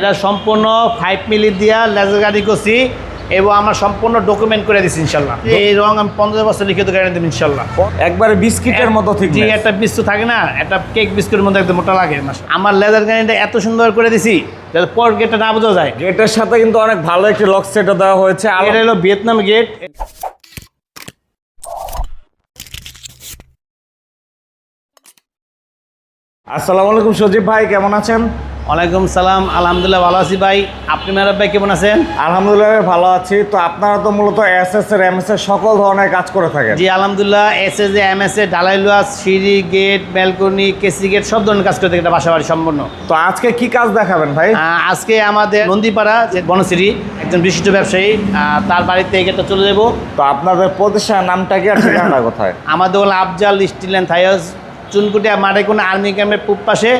এটা সম্পূর্ণ five milli দিয়া লেজার গাড়ি করছি এবং আমরা সম্পূর্ণ ডকুমেন্ট করে দিচ্ছি ইনশাল্লাহ। এই রং আমি পঞ্চাশ বছর লিখিত গ্যারান্টি দেবো ইনশাল্লাহ। একবারে বিস্কিটের মতো জি একটা বিস্কুট থাকে না একটা কেক বিস্কুটের মধ্যে একদম মোটা লাগে আমার লেজার গাড়িটা এত সুন্দর করে দিছি যাতে পর গেটটা না বোঝা যায়। গেটের সাথে কিন্তু অনেক ভালো একটি লক সেটও দেওয়া হয়েছে। আর এটা হলো ভিয়েতনাম গেট আসসালামু আলাইকুম সজীব ভাই কেমন আছেন? ওয়ালাইকুম সালাম আলহামদুলিল্লাহ ভালো আছি ভাই। আপনি মেহরাব ভাই কেমন আছেন? আলহামদুলিল্লাহ ভালো আছি। তো আপনারা তো মূলত এস এস এর এম এস এর সকল ধরনের কাজ করে থাকেন। জি আলহামদুলিল্লাহ এস এস এম এস এ ঢালাই লুয়া সিঁড়ি গেট ব্যালকনি কেসি গেট সব ধরনের কাজ করে থাকে এটা বাসা বাড়ি সম্পূর্ণ। তো আজকে কি কাজ দেখাবেন ভাই? আজকে আমাদের নন্দীপাড়া যে বনশ্রী একজন বিশিষ্ট ব্যবসায়ী তার বাড়িতে এই গেটটা চলে যাব। তো আপনাদের প্রতিষ্ঠানের নামটা কি আর ঠিকানা কোথায়? আমাদের হলো আফজাল স্টিল অ্যান্ড থাইয়াস চুনকুটিয়া মাঠে কোনো আর্মি ক্যাম্পের পূব পাশে।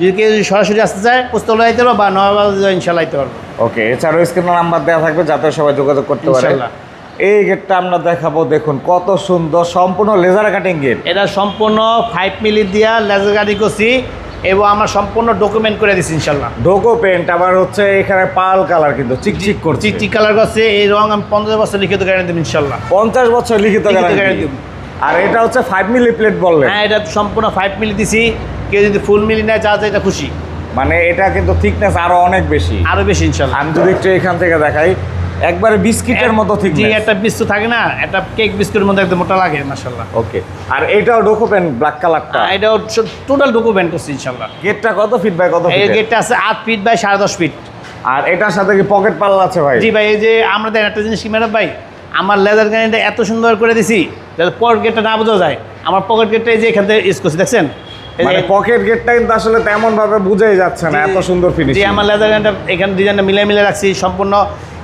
যদি কেউ যদি সরাসরি আসতে চায় পোস্তল আইতে পারব বা নবাব ইনশাল্লাহ আইতে পারব। ওকে এছাড়াও স্ক্রিনে নাম্বার দেওয়া থাকবে যাতে সবাই যোগাযোগ করতে পারে। ইনশাল্লাহ। এই গেটটা আমরা দেখাবো দেখুন কত সুন্দর সম্পূর্ণ লেজার কাটিং গেট এটা সম্পূর্ণ ফাইভ মিলি দিয়া লেজার গাড়ি করছি এবং আমরা সম্পূর্ণ ডকুমেন্ট করে দিচ্ছি ইনশাল্লাহ। ডোকো পেন্ট আবার হচ্ছে এখানে পাল কালার কিন্তু চিকচিক করছে। চিকচিক কালার করছে এই রং আমি পঞ্চাশ বছর লিখিত গ্যারান্টি দেবো ইনশাল্লাহ। পঞ্চাশ বছর লিখিত guarantee। আর এটা হচ্ছে ফাইভ মিলি প্লেট বললেন। হ্যাঁ এটা সম্পূর্ণ ফাইভ মিলি দিছি। কেউ যদি ফুল মিলি নেয় যা যায় এটা খুশি। মানে এটা কিন্তু থিকনেস আরও অনেক বেশি। আরও বেশি ইনশাল্লাহ। আমি যদি একটু এখান থেকে দেখাই একবারে বিস্কিটের মতো জি থিকনেস একটা বিস্কুট থাকে না একটা কেক বিস্কুটের মধ্যে একদম মোটা লাগে মাসাল্লাহ ওকে আর এটাও ডোকো পেন্ট ব্ল্যাক কালারটা এটা টোটাল ডকুমেন্ট করছি ইনশাল্লাহ। গেটটা কত ফিট বাই কত ফিট এই গেটটা আছে আট ফিট বাই সাড়ে দশ ফিট আর এটার সাথে কি পকেট পাল্লা আছে ভাই? জি ভাই এই যে আমরা দেখেন একটা জিনিস কি ম্যাডাম ভাই আমার লেদার গাড়িটা এত সুন্দর করে দিছি যাতে পর গেটটা না বোঝা যায়। আমার পকেট গেটটা এই যে এখান থেকে ইউজ করছি দেখছেন? মানে পকেট গেটটা কিন্তু আসলে তেমন ভাবে বুঝাই যাচ্ছে না এত সুন্দর জি ফিনিশিং আমার লেদার গাড়িটা এখানে ডিজাইনটা মিলে মিলে রাখছি সম্পূর্ণ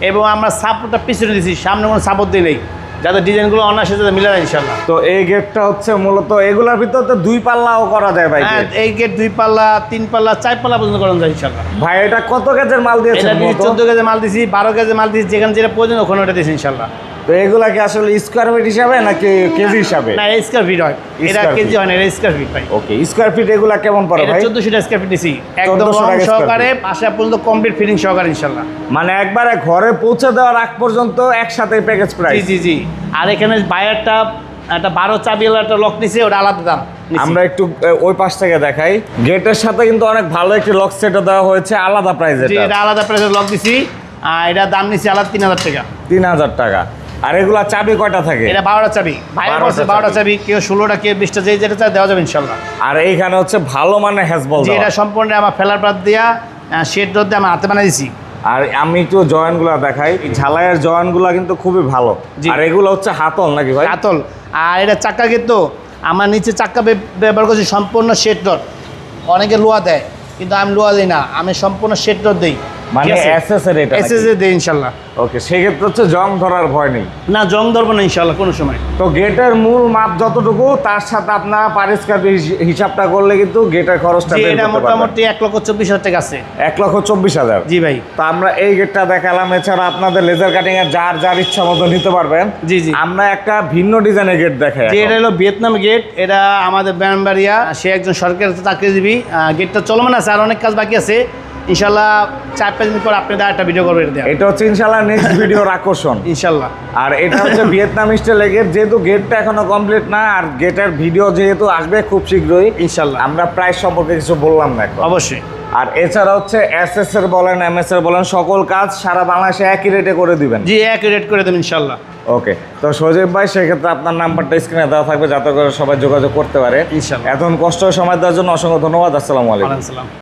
এবং আমরা সাপোর্টটা পিছনে দিছি সামনে কোনো সাপোর্ট দিই নেই। যাতে ডিজাইনগুলো অনায়াসে যাতে মিলে যায় ইনশাল্লাহ তো এই গেটটা হচ্ছে মূলত এগুলার ভিতর তো দুই পাল্লাও করা যায় ভাই হ্যাঁ এই গেট দুই পাল্লা তিন পাল্লা চার পাল্লা পর্যন্ত করানো যায় ইনশাল্লাহ ভাই এটা কত কেজের মাল দিয়েছে চোদ্দ কেজি মাল দিছি বারো কেজি মাল দিছি যেখানে যেটা প্রয়োজন ওখানে ওটা দিয়েছি ইনশাল্লাহ তো এগুলা কি আসলে স্কোয়ার ফিট হিসাবে নাকি কেজি হিসাবে? না স্কোয়ার ফিট হয়। এটা কেজি হয় না এটা স্কোয়ার ফিট ভাই ওকে স্কোয়ার ফিট এগুলা কেমন পড়ে ভাই? চোদ্দশো স্কোয়ার ফিট দিছি একদম 1400 সহকারে পাশে পর্যন্ত কমপ্লিট ফিটিং সহকারে ইনশাল্লাহ মানে একবারে ঘরে পৌঁছে দেওয়ার আগ পর্যন্ত একসাথে প্যাকেজ প্রাইস জি জি জি। আর এখানে বায়ারটা একটা বারো চাবি একটা লক নিছে ওটা আলাদা দাম আমরা একটু ওই পাশ থেকে দেখাই। গেটের সাথে কিন্তু অনেক ভালো একটি লক সেটও দেওয়া হয়েছে আলাদা প্রাইস জি এটা আলাদা প্রাইসের লক দিছি আর এটা দাম নিছি আলাদা তিন হাজার টাকা। তিন হাজার টাকা। আর এগুলা চাবি কয়টা থাকে? এটা বারোটা চাবি। ভাইয়ের 12টা বলছে বারোটা চাবি। কেউ ষোলোটা কেউ বিশটা যে যেটা চায় দেওয়া যাবে ইনশাল্লাহ। আর এইখানে হচ্ছে ভালো মানে হ্যাজবল এটা সম্পূর্ণ আমার ফেলার পাত দিয়া শেড রোদ দিয়ে আমার হাতে বানিয়ে দিছি। আর আমি একটু জয়েন্টগুলো দেখাই। ঝালাইয়ের জয়েন্টগুলো কিন্তু খুবই ভালো। আর এগুলো হচ্ছে হাতল নাকি ভাই? কাতল আর এটা চাক্কা কিন্তু আমার নিচে চাক্কা ব্যবহার করছি সম্পূর্ণ শেড রড অনেকে লোয়া দেয় কিন্তু আমি লোয়া দিই না। আমি সম্পূর্ণ শেড রড দিই। মানে SS এটা নাকি? এসএস এ ওকে সেক্ষেত্রে হচ্ছে জং ধরার ভয় নেই। না জং ধরবো না ইনশাল্লাহ কোনো সময়। তো গেটের মূল মাপ যতটুকু তার সাথে আপনার পারিষ্কার হিসাবটা করলে কিন্তু গেটের খরচটা এটা মোটামুটি এক লক্ষ চব্বিশ হাজার টাকা আছে। এক লক্ষ চব্বিশ হাজার। জি ভাই। তো আমরা এই গেটটা দেখালাম এছাড়া আপনাদের লেজার কাটিং এর যার যার ইচ্ছা মতো নিতে পারবেন। জি, জি। আমরা একটা ভিন্ন ডিজাইনের গেট দেখাই এটা হলো ভিয়েতনাম গেট এটা আমাদের ব্যানবাড়িয়া সে একজন সরকারি চাকরিজীবী। গেটটা চলমান আছে আর অনেক কাজ বাকি আছে। ইনশাল্লাহ চার পাঁচ দিন পর আপনাদের একটা ভিডিও করবে এটা হচ্ছে ইনশাল্লাহ নেক্সট ভিডিওর আকর্ষণ। ইনশাল্লাহ। আর এটা হচ্ছে ভিয়েতনাম স্টাইলের গেট যেহেতু গেটটা এখনও কমপ্লিট না আর গেটের ভিডিও যেহেতু আসবে খুব শীঘ্রই ইনশাল্লাহ। আমরা প্রাইস সম্পর্কে কিছু বললাম না অবশ্যই। আর এছাড়া হচ্ছে এস এস এর বলেন এম এস এর বলেন সকল কাজ সারা বাংলাদেশে একই রেটে করে দিবেন। জি একই রেট করে দেবেন ইনশাল্লাহ। ওকে তো সজীব ভাই সেক্ষেত্রে আপনার নাম্বারটা স্ক্রিনে দেওয়া থাকবে যাতে করে সবাই যোগাযোগ করতে পারে। ইনশাল্লাহ। এখন কষ্ট সময় দেওয়ার জন্য অসংখ্য ধন্যবাদ আসসালামু আলাইকুম।